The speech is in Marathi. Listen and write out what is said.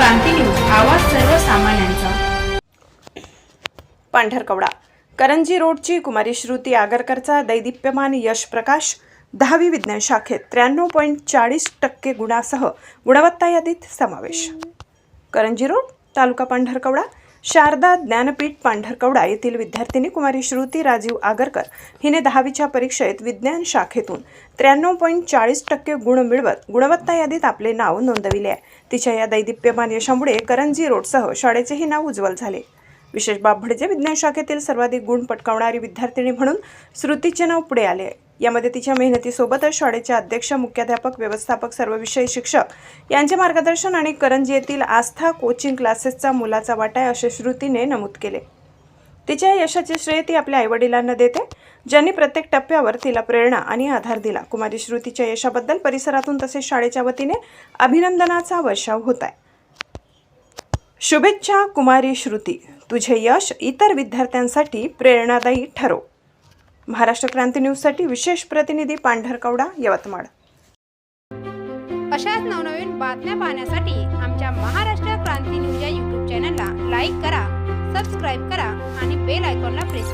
क्रांती न्यूज आवाज सर्वसामान्यांचा. पांढरकवडा. करंजी रोडची कुमारी श्रुती आगरकरचा दैदिप्यमान यश प्रकाश दहावी विज्ञान शाखेत त्र्याण्णव पॉईंट चाळीस टक्के गुणासह गुणवत्ता यादीत समावेश. करंजी रोड तालुका पांढरकवडा शारदा ज्ञानपीठ पांढरकवडा येथील विद्यार्थिनी कुमारी श्रुती राजीव आगरकर हिने दहावीच्या परीक्षेत विज्ञान शाखेतून त्र्याण्णव पॉईंट चाळीस टक्के गुण मिळवत गुणवत्ता यादीत आपले नाव नोंदविले आहे. तिच्या या दैदिप्यमान यशामुळे करंजी रोडसह शाळेचेही नाव उज्ज्वल झाले. विशेष बाब म्हणजे विज्ञान शाखेतील सर्वाधिक गुण पटकावणारी विद्यार्थिनी म्हणून श्रुतीचे नाव पुढे आले आहे. यामध्ये तिच्या मेहनतीसोबतच शाळेचे अध्यक्ष मुख्याध्यापक व्यवस्थापक सर्व विषय शिक्षक यांचे मार्गदर्शन आणि करंजी येथील आस्था कोचिंग क्लासेसचा मुलाचा वाटा आहे असे श्रुतीने नमूद केले. तिच्या यशाचे श्रेय ती आपल्या आईवडिलांना देते ज्यांनी प्रत्येक टप्प्यावर तिला प्रेरणा आणि आधार दिला. कुमारी श्रुतीच्या यशाबद्दल परिसरातून तसेच शाळेच्या वतीने अभिनंदनाचा वर्षाव होत आहे शुभेच्छा कुमारी श्रुती. तुझे यश इतर विद्यार्थ्यांसाठी प्रेरणादायी ठरो महाराष्ट्र क्रांती न्यूजसाठी विशेष प्रतिनिधी पांढरकवडा यवतमाळ. अशाच नवनवीन बातम्या पाहण्यासाठी आमच्या महाराष्ट्र क्रांती न्यूज या यूट्यूब चॅनलला लाईक करा सबस्क्राईब करा आणि बेल आयकॉनला प्रेस